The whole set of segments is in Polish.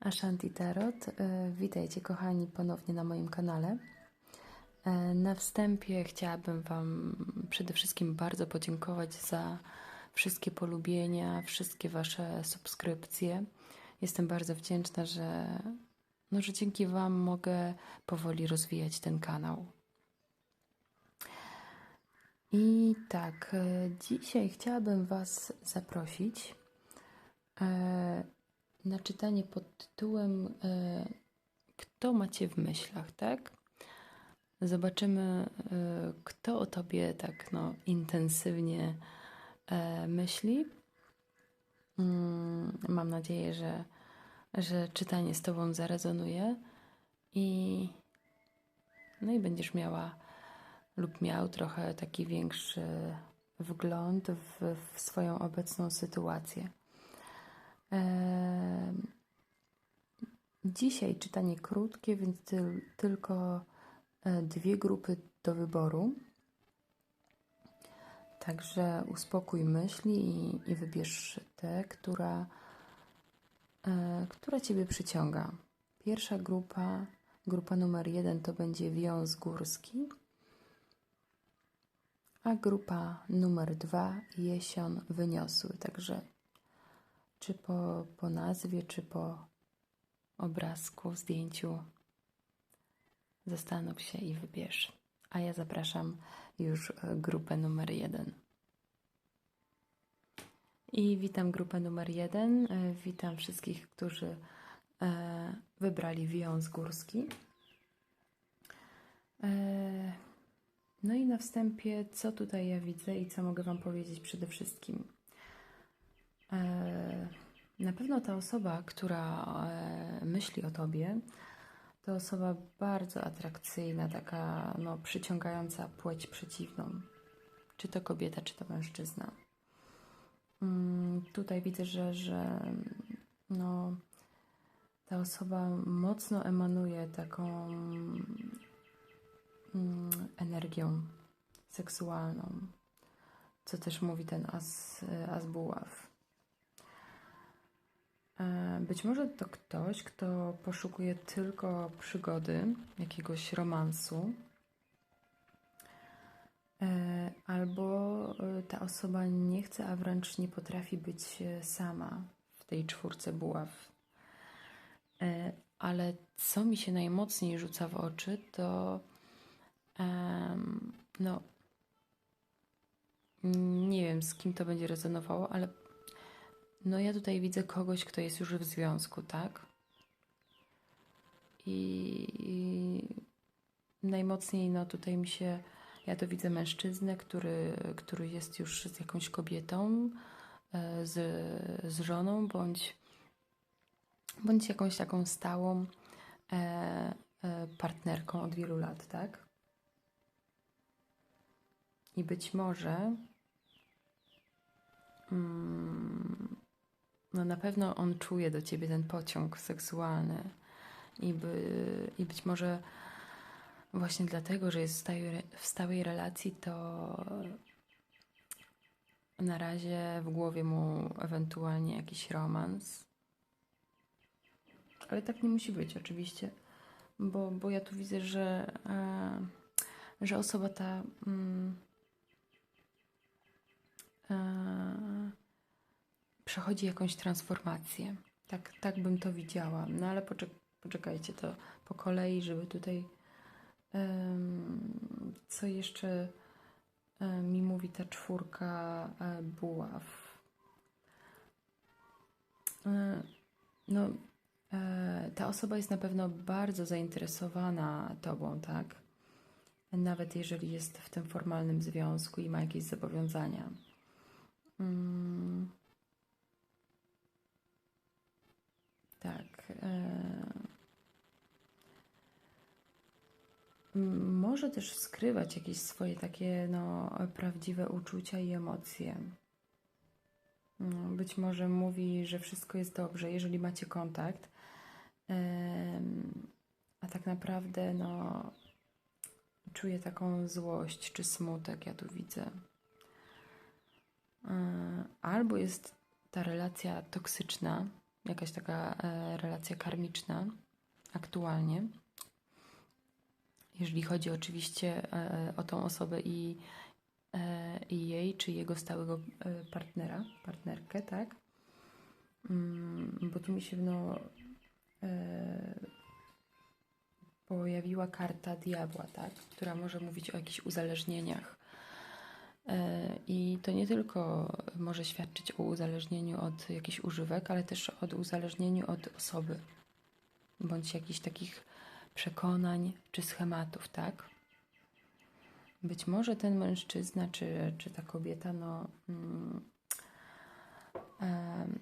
Ashanti Tarot. E, Witajcie kochani ponownie na moim kanale. E, Na wstępie chciałabym Wam przede wszystkim bardzo podziękować za wszystkie polubienia, wszystkie Wasze subskrypcje. Jestem bardzo wdzięczna, że, no, że dzięki Wam mogę powoli rozwijać ten kanał. I tak, e, dzisiaj chciałabym Was zaprosić na czytanie pod tytułem e, Kto macie w myślach, tak? Zobaczymy, e, kto o Tobie tak no, intensywnie e, myśli. Mm, Mam nadzieję, że, że czytanie z Tobą zarezonuje i, no i będziesz miała lub miał trochę taki większy wgląd w, w swoją obecną sytuację. Dzisiaj czytanie krótkie, więc tyl, tylko e, dwie grupy do wyboru. Także uspokój myśli i, i wybierz tę, która, e, która Ciebie przyciąga. Pierwsza grupa, grupa numer jeden to będzie wiąz górski, a grupa numer dwa jesion wyniosły. Także czy po, po nazwie, czy po obrazku, zdjęciu. Zastanów się i wybierz. A ja zapraszam już e, grupę numer jeden. I witam grupę numer jeden. E, Witam wszystkich, którzy e, wybrali wiąz górski. No i na wstępie, co tutaj ja widzę i co mogę Wam powiedzieć przede wszystkim. E, Na pewno ta osoba, która e, myśli o tobie, to osoba bardzo atrakcyjna, taka no, przyciągająca płeć przeciwną. Czy to kobieta, czy to mężczyzna. Mm, Tutaj widzę, że, że no, ta osoba mocno emanuje taką mm, energią seksualną, co też mówi ten as, as buław. E, Być może to ktoś, kto poszukuje tylko przygody, jakiegoś romansu, E, albo e, ta osoba nie chce, a wręcz nie potrafi być sama w tej czwórce buław. Ale co mi się najmocniej rzuca w oczy, to no nie wiem, z kim to będzie rezonowało, ale no ja tutaj widzę kogoś, kto jest już w związku, tak? I najmocniej no tutaj mi się, ja to widzę mężczyznę, który, który jest już z jakąś kobietą, e, z, z żoną, bądź, bądź jakąś taką stałą e, e, partnerką od wielu lat, tak? I być może mm, no na pewno on czuje do ciebie ten pociąg seksualny i, by, i być może właśnie dlatego, że jest w stałej, relacji, to na razie w głowie mu ewentualnie jakiś romans. Ale tak nie musi być oczywiście, bo, bo ja tu widzę, że, e, że osoba ta mm, przechodzi jakąś transformację. Tak, tak bym to widziała. No ale poczek poczekajcie to po kolei, żeby tutaj em, co jeszcze e, mi mówi ta czwórka e, buław. E, No, ta osoba jest na pewno bardzo zainteresowana tobą, tak? Nawet jeżeli jest w tym formalnym związku i ma jakieś zobowiązania. Mm. Tak. e, Może też skrywać jakieś swoje takie no, prawdziwe uczucia i emocje. No, Być może mówi, że wszystko jest dobrze, jeżeli macie kontakt, a tak naprawdę no, czuje taką złość czy smutek, ja tu widzę. E, Albo jest ta relacja toksyczna, jakaś taka e, relacja karmiczna aktualnie. Jeżeli chodzi oczywiście e, o tą osobę i, e, i jej czy jego stałego partnera, partnerkę, tak? Mm, bo tu mi się no, pojawiła karta diabła, tak? która może mówić o jakichś uzależnieniach. E, I to nie tylko może świadczyć o uzależnieniu od jakichś używek, ale też od uzależnieniu od osoby, bądź jakichś takich przekonań czy schematów, tak? Być może ten mężczyzna czy, czy ta kobieta, no. Mm, em,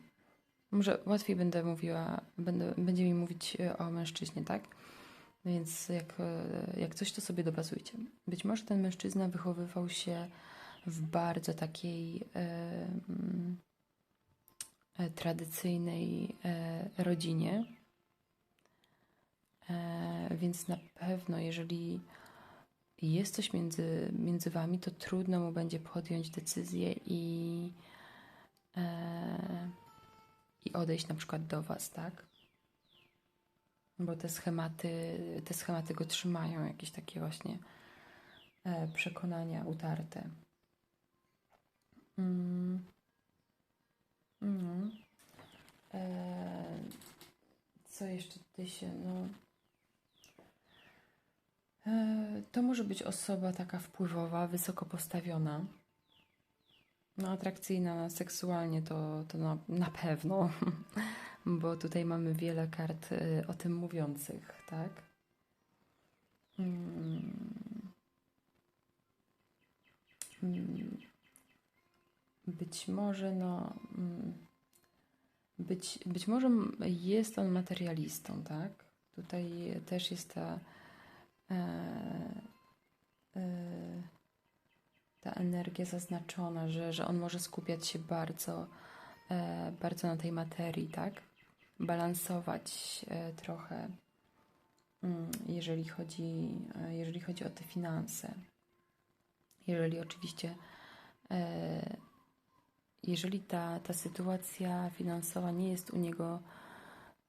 może łatwiej będę mówiła, będę, będzie mi mówić e, o mężczyźnie, tak? Więc jak, e, jak coś, to sobie dopasujcie. Być może ten mężczyzna wychowywał się w bardzo takiej e, tradycyjnej e, rodzinie. E, więc na pewno, jeżeli jest coś między, między wami, to trudno mu będzie podjąć decyzję i, e, i odejść na przykład do was, tak? Bo te schematy, te schematy go trzymają, jakieś takie właśnie e, przekonania utarte. Mm. E, co jeszcze tutaj się, no... E, to może być osoba taka wpływowa, wysoko postawiona. No, atrakcyjna seksualnie to, to na, na pewno, bo tutaj mamy wiele kart y, o tym mówiących, tak? Mm. Mm. Być może, no. mm, Być, być może jest on materialistą, tak? Tutaj też jest ta. E, e, ta energia zaznaczona, że, że on może skupiać się bardzo, e, bardzo na tej materii, tak? Balansować e, trochę, mm, jeżeli chodzi, e, jeżeli chodzi o te finanse. Jeżeli oczywiście, e, jeżeli ta, ta sytuacja finansowa nie jest u niego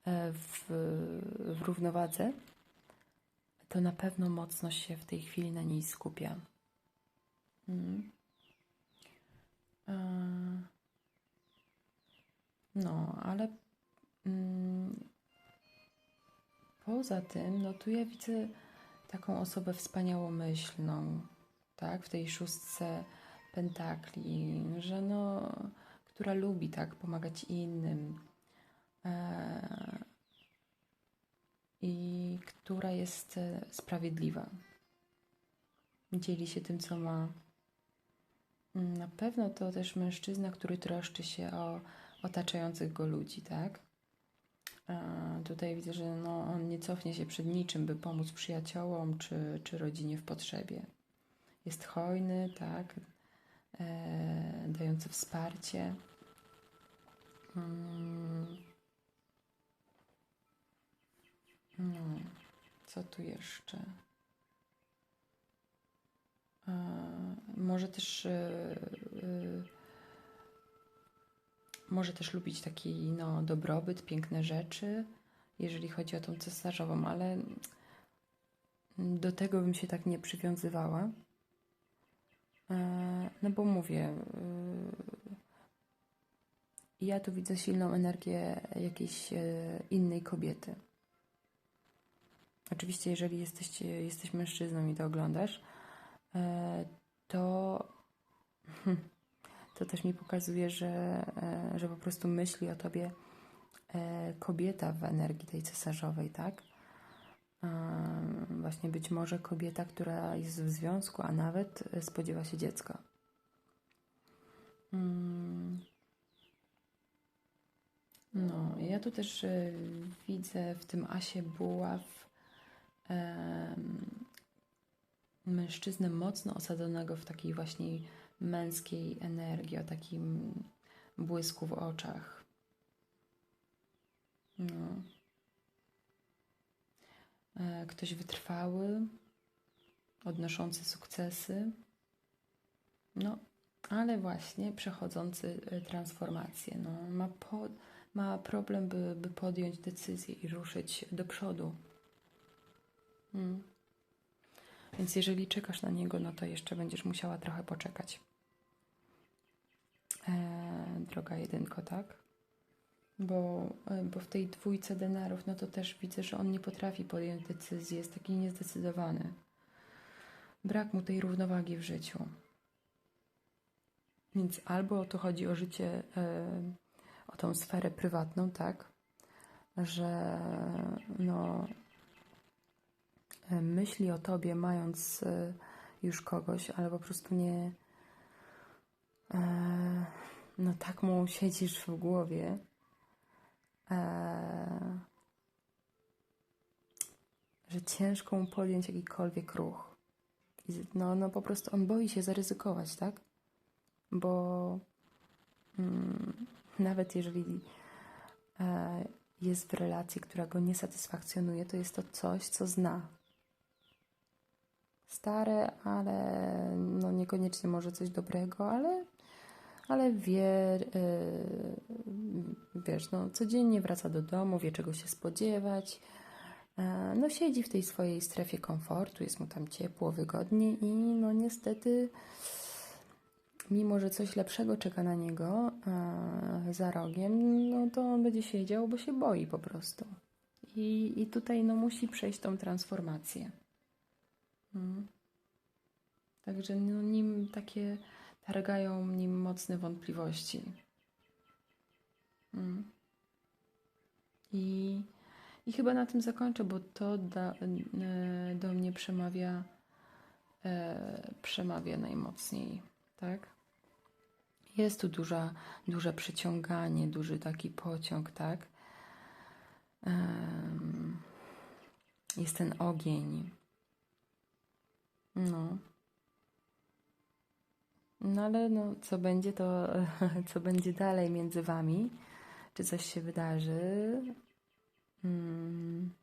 e, w, w równowadze, to na pewno mocno się w tej chwili na niej skupia. Mm. E, No, ale mm, poza tym, no tu ja widzę taką osobę wspaniałomyślną, tak, w tej szóstce pentakli, że no, która lubi, tak, pomagać innym e, i która jest e, sprawiedliwa. Dzieli się tym, co ma. Na pewno to też mężczyzna, który troszczy się o otaczających go ludzi, tak? A tutaj widzę, że no, on nie cofnie się przed niczym, by pomóc przyjaciołom czy, czy rodzinie w potrzebie. Jest hojny, tak? E, dający wsparcie. Mm. No, co tu jeszcze? A, może też e, e, może też lubić taki no, dobrobyt, piękne rzeczy, jeżeli chodzi o tą cesarzową, ale do tego bym się tak nie przywiązywała. E, No bo mówię, y, ja tu widzę silną energię jakiejś e, innej kobiety. Oczywiście, jeżeli jesteś, jesteś mężczyzną i to oglądasz, e, to, to też mi pokazuje, że, e, że po prostu myśli o tobie e, kobieta w energii tej cesarzowej, tak? E, Właśnie być może kobieta, która jest w związku, a nawet spodziewa się dziecka. Mm. No, ja tu też e, widzę w tym asie buław mężczyznę mocno osadzonego w takiej właśnie męskiej energii, o takim błysku w oczach. No. E, Ktoś wytrwały, odnoszący sukcesy, no, ale właśnie przechodzący e, transformację. No, ma po, ma problem, by, by podjąć decyzję i ruszyć do przodu. Mm. Więc jeżeli czekasz na niego, no to jeszcze będziesz musiała trochę poczekać. E, droga jedynko, tak? Bo, e, bo w tej dwójce denarów, no to też widzę, że on nie potrafi podjąć decyzji, jest taki niezdecydowany. Brak mu tej równowagi w życiu. Więc albo to chodzi o życie, e, o tą sferę prywatną, tak? Że no, e, myśli o tobie, mając już kogoś, ale po prostu nie. No, tak mu siedzisz w głowie. E, Że ciężko mu podjąć jakikolwiek ruch. No, no po prostu on boi się zaryzykować, tak? Bo mm, nawet jeżeli e, jest w relacji, która go nie satysfakcjonuje, to jest to coś, co zna. Stare, ale no niekoniecznie może coś dobrego, ale, ale wie, e, wiesz, no codziennie wraca do domu, wie czego się spodziewać. E, No siedzi w tej swojej strefie komfortu, jest mu tam ciepło, wygodnie i no niestety mimo że coś lepszego czeka na niego e, za rogiem, no to on będzie siedział, bo się boi po prostu. I, i tutaj no, musi przejść tą transformację. Mm. Także no, nim takie targają nim mocne wątpliwości. Mm. I, I chyba na tym zakończę, bo to da, e, do mnie przemawia, e, przemawia najmocniej, tak? Jest tu duża, duże przyciąganie, duży taki pociąg, tak? Em, Jest ten ogień. No. No ale no, co będzie to, co będzie dalej między wami? Czy coś się wydarzy? Mm.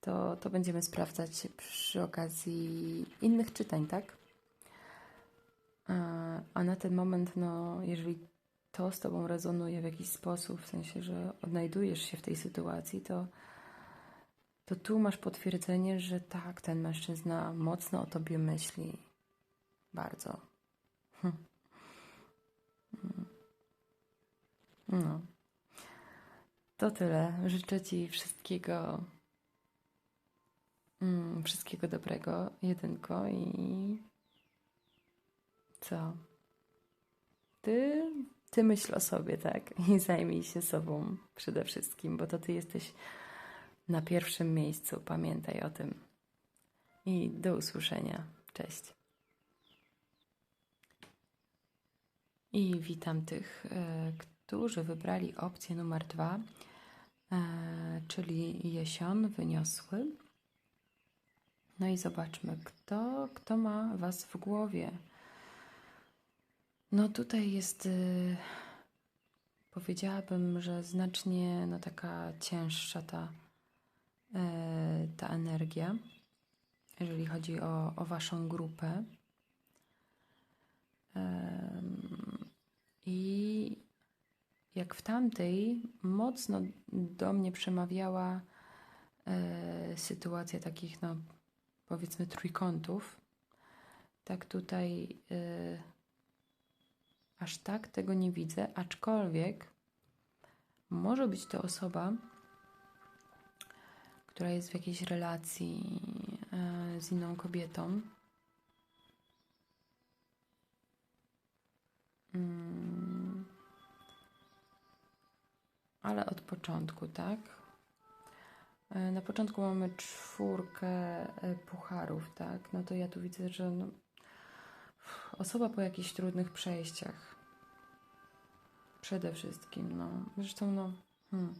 To, to będziemy sprawdzać przy okazji innych czytań, tak? A- A na ten moment, no, jeżeli to z Tobą rezonuje w jakiś sposób, w sensie, że odnajdujesz się w tej sytuacji, to, to tu masz potwierdzenie, że tak, ten mężczyzna mocno o Tobie myśli. Bardzo. Hm. Mm. No. To tyle. Życzę Ci wszystkiego, mm, wszystkiego dobrego, jedynko i co? Ty, ty myśl o sobie, tak? I zajmij się sobą przede wszystkim, bo to ty jesteś na pierwszym miejscu. Pamiętaj o tym. I do usłyszenia. Cześć. I witam tych, e, którzy wybrali opcję numer dwa, e, czyli jesion wyniosły. No i zobaczmy, kto, kto ma Was w głowie. No tutaj jest, y, powiedziałabym, że znacznie no, taka cięższa ta, e, ta energia, jeżeli chodzi o, o Waszą grupę. I jak w tamtej, mocno do mnie przemawiała e, sytuacja takich, no powiedzmy, trójkątów. Tak tutaj e, aż tak tego nie widzę, aczkolwiek może być to osoba, która jest w jakiejś relacji e, z inną kobietą. Mm. Ale od początku, tak? E, Na początku mamy czwórkę e, pucharów, tak? No to ja tu widzę, że no, osoba po jakichś trudnych przejściach. Przede wszystkim, no. Zresztą, no. Hmm.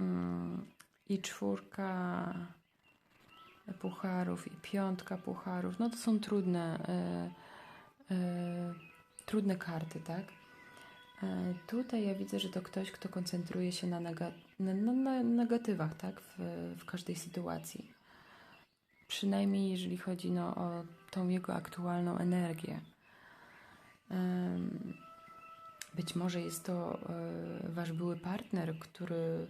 Mm, I czwórka pucharów, i piątka pucharów. No to są trudne, e, trudne karty, tak? E, tutaj ja widzę, że to ktoś, kto koncentruje się na, na, na, negatywach, tak? W, w każdej sytuacji. Przynajmniej jeżeli chodzi no, o tą jego aktualną energię. Być może jest to e, wasz były partner, który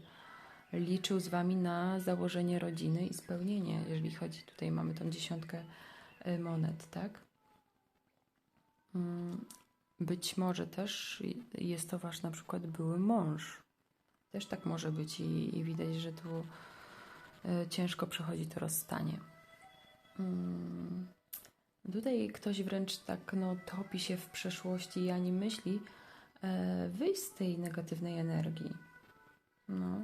liczył z wami na założenie rodziny i spełnienie, jeżeli chodzi, tutaj mamy tą dziesiątkę e, monet, tak? Być może też jest to wasz na przykład były mąż. Też tak może być i, i widać, że tu e, ciężko przechodzi to rozstanie. Mm, Tutaj ktoś wręcz tak no, topi się w przeszłości i ani myśli e, wyjść z tej negatywnej energii. No.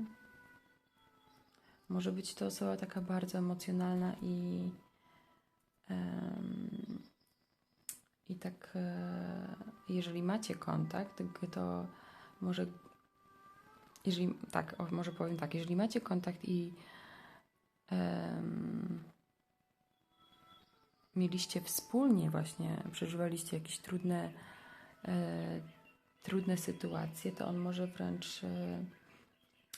Może być to osoba taka bardzo emocjonalna i em, i tak e, jeżeli macie kontakt, to może jeżeli tak, może powiem tak, jeżeli macie kontakt i em, mieliście wspólnie właśnie, przeżywaliście jakieś trudne, e, trudne sytuacje, to on może wręcz e,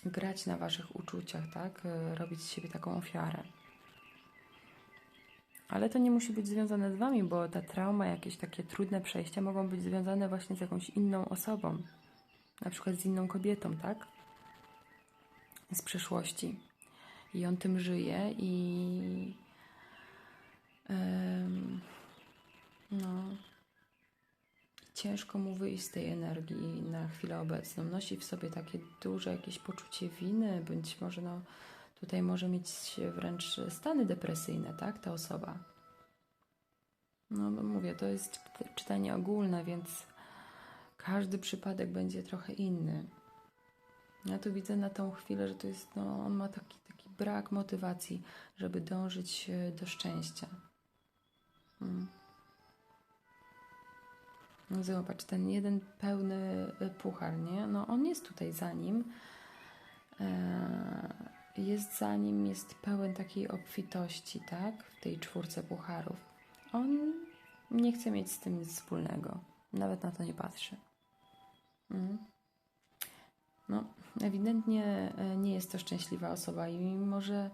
grać na waszych uczuciach, tak? E, robić z siebie taką ofiarę. Ale to nie musi być związane z wami, bo ta trauma, jakieś takie trudne przejścia mogą być związane właśnie z jakąś inną osobą, na przykład z inną kobietą, tak? Z przeszłości. I on tym żyje i no, ciężko mu wyjść z tej energii na chwilę obecną. Nosi w sobie takie duże jakieś poczucie winy, bądź może no, tutaj może mieć wręcz stany depresyjne, tak, ta osoba. No, mówię, to jest czyt- czytanie ogólne, więc każdy przypadek będzie trochę inny. Ja tu widzę na tą chwilę, że to jest, no, on ma taki, taki brak motywacji, żeby dążyć e, do szczęścia. Mm. No zobacz, ten jeden pełny y, puchar, nie? No on jest tutaj za nim. E, Jest za nim, jest pełen takiej obfitości, tak? W tej czwórce pucharów. On nie chce mieć z tym nic wspólnego. Nawet na to nie patrzy. Mm. No, ewidentnie e, nie jest to szczęśliwa osoba i mimo, że,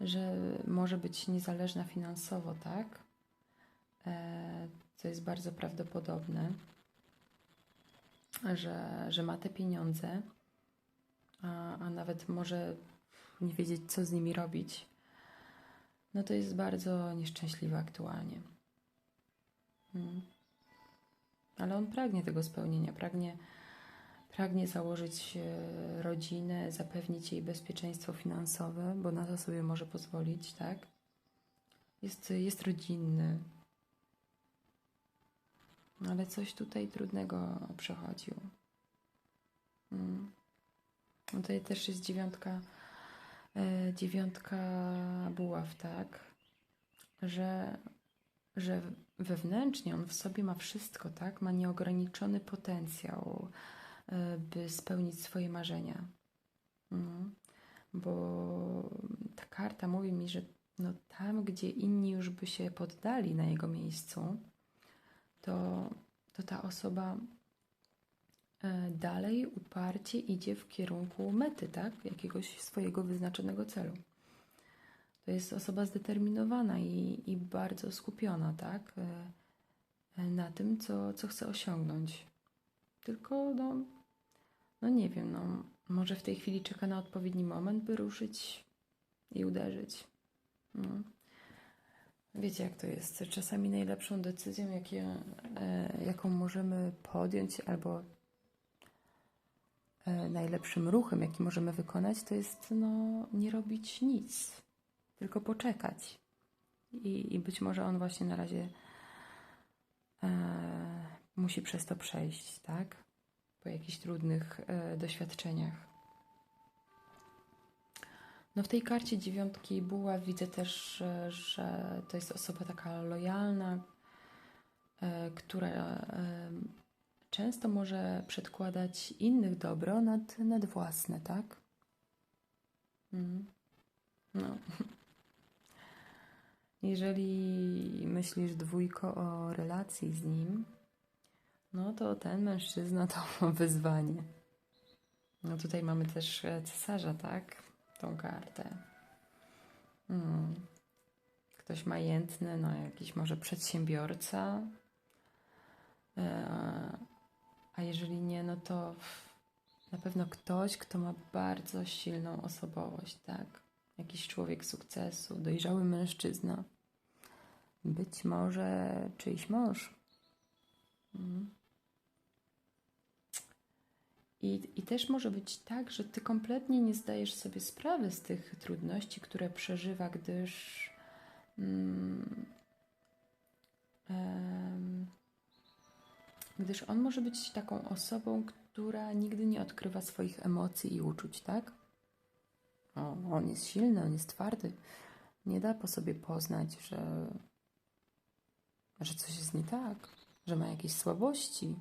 że może być niezależna finansowo, tak? E, co jest bardzo prawdopodobne, że, że ma te pieniądze, a, a nawet może nie wiedzieć, co z nimi robić, no to jest bardzo nieszczęśliwy aktualnie. Mm. Ale on pragnie tego spełnienia, pragnie, pragnie założyć e, rodzinę, zapewnić jej bezpieczeństwo finansowe, bo na to sobie może pozwolić, tak? Jest, jest rodzinny, ale coś tutaj trudnego przechodził. Mm. No Tutaj też jest dziewiątka, dziewiątka buław, tak? Że, że wewnętrznie on w sobie ma wszystko, tak? Ma nieograniczony potencjał, e, by spełnić swoje marzenia. Mm. Bo ta karta mówi mi, że no tam, gdzie inni już by się poddali na jego miejscu, to, to ta osoba e, dalej uparcie idzie w kierunku mety, tak? Jakiegoś swojego wyznaczonego celu. To jest osoba zdeterminowana i, i bardzo skupiona, tak? E, e, Na tym, co, co chce osiągnąć. Tylko, no, no nie wiem, no, może w tej chwili czeka na odpowiedni moment, by ruszyć i uderzyć. No. Wiecie, jak to jest. Czasami najlepszą decyzją, jakie, e, jaką możemy podjąć, albo e, najlepszym ruchem, jaki możemy wykonać, to jest no, nie robić nic, tylko poczekać. I, i być może on właśnie na razie e, musi przez to przejść, tak? Po jakichś trudnych e, doświadczeniach. No w tej karcie dziewiątki buław widzę też, e, że to jest osoba taka lojalna, e, która e, często może przedkładać innych dobro nad, nad własne, tak? Mm. No. Jeżeli myślisz dwójko o relacji z nim, no to ten mężczyzna to wyzwanie. No tutaj mamy też e, cesarza, tak? Tą kartę. Hmm. Ktoś majętny, no jakiś może przedsiębiorca. E, A jeżeli nie, no to na pewno ktoś, kto ma bardzo silną osobowość, tak? Jakiś człowiek sukcesu, dojrzały mężczyzna. Być może czyjś mąż. Mhm. I, I też może być tak, że ty kompletnie nie zdajesz sobie sprawy z tych trudności, które przeżywa, gdyż. Mm, gdyż on może być taką osobą, która nigdy nie odkrywa swoich emocji i uczuć, tak? O, on jest silny, on jest twardy. Nie da po sobie poznać, że, że coś jest nie tak, że ma jakieś słabości.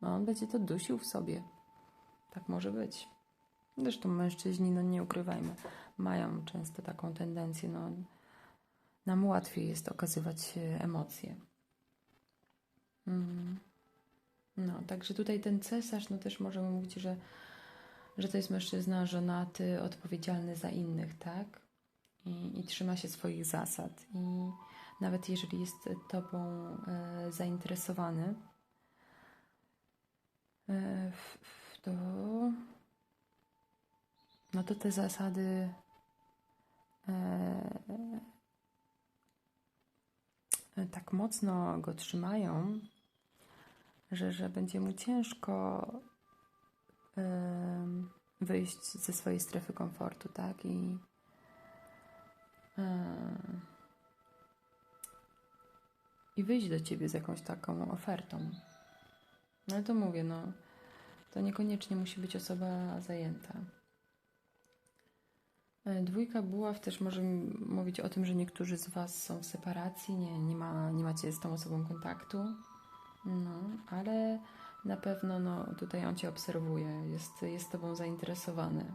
A on będzie to dusił w sobie. Tak może być. Zresztą mężczyźni, no nie ukrywajmy, mają często taką tendencję, no nam łatwiej jest okazywać e, emocje. Mm. No, także tutaj ten cesarz, no też możemy mówić, że, że to jest mężczyzna żonaty, odpowiedzialny za innych, tak? I, i trzyma się swoich zasad. I nawet jeżeli jest tobą e, zainteresowany, e, to, no to te zasady e, e, tak mocno go trzymają, że, że będzie mu ciężko wyjść ze swojej strefy komfortu, tak? I i wyjść do ciebie z jakąś taką ofertą. No to mówię, no, to niekoniecznie musi być osoba zajęta. E, Dwójka buław też może mówić o tym, że niektórzy z Was są w separacji, nie, nie, ma, nie macie z tą osobą kontaktu. No, ale na pewno no, tutaj on Cię obserwuje, jest, jest Tobą zainteresowany.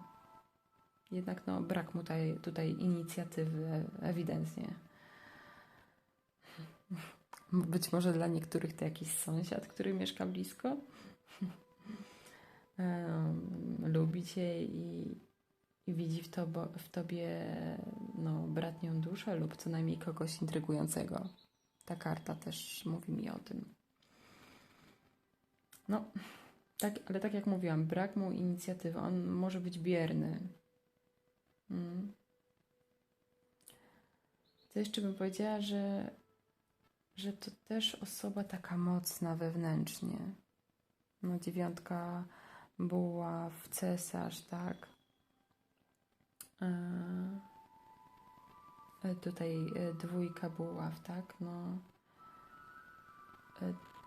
Jednak no, brak mu tutaj, tutaj inicjatywy, ewidentnie. Być może dla niektórych to jakiś sąsiad, który mieszka blisko. Lubi Cię i, i widzi w, w Tobie no, bratnią duszę lub co najmniej kogoś intrygującego. Ta karta też mówi mi o tym. No, tak, ale tak jak mówiłam, brak mu inicjatywy. On może być bierny. Mm. Co jeszcze bym powiedziała, że, że to też osoba taka mocna wewnętrznie. No, dziewiątka buław, cesarz, tak. E, e, tutaj e, dwójka buław, tak. No.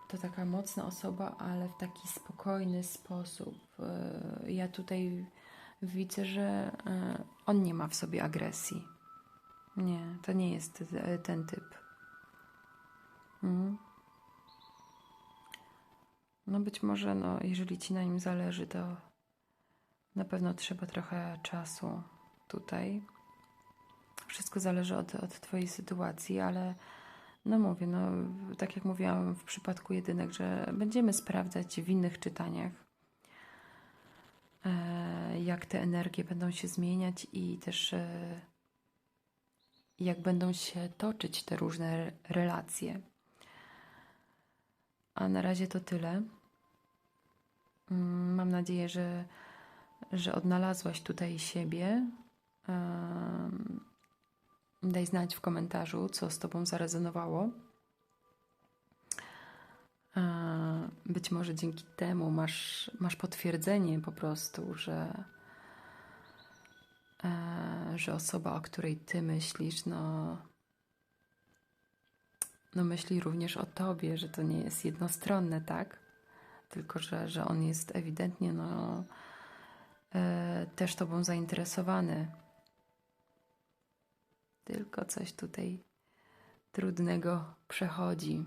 To taka mocna osoba, ale w taki spokojny sposób. E, Ja tutaj widzę, że e, on nie ma w sobie agresji. Nie, to nie jest e, ten typ. Mhm. No być może, no, jeżeli ci na nim zależy, to na pewno trzeba trochę czasu tutaj. Wszystko zależy od, od twojej sytuacji, ale no mówię, no tak jak mówiłam w przypadku jedynek, że będziemy sprawdzać w innych czytaniach, e, jak te energie będą się zmieniać i też e, jak będą się toczyć te różne re- relacje. A na razie to tyle. Mm, Mam nadzieję, że, że odnalazłaś tutaj siebie. Daj znać w komentarzu, co z Tobą zarezonowało. E, Być może dzięki temu masz, masz potwierdzenie po prostu, że, e, że osoba, o której Ty myślisz, no, no myśli również o Tobie, że to nie jest jednostronne, tak? Tylko, że, że on jest ewidentnie no, e, też Tobą zainteresowany. Tylko coś tutaj trudnego przechodzi.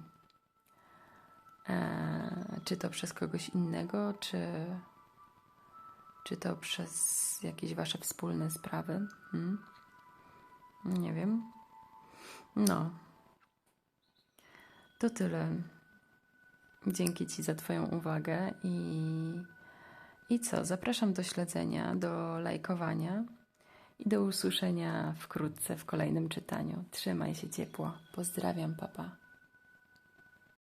E, czy to przez kogoś innego, czy, czy to przez jakieś wasze wspólne sprawy? Hmm? Nie wiem. No. To tyle. Dzięki Ci za Twoją uwagę i, i co? Zapraszam do śledzenia, do lajkowania i do usłyszenia wkrótce w kolejnym czytaniu. Trzymaj się ciepło. Pozdrawiam, papa.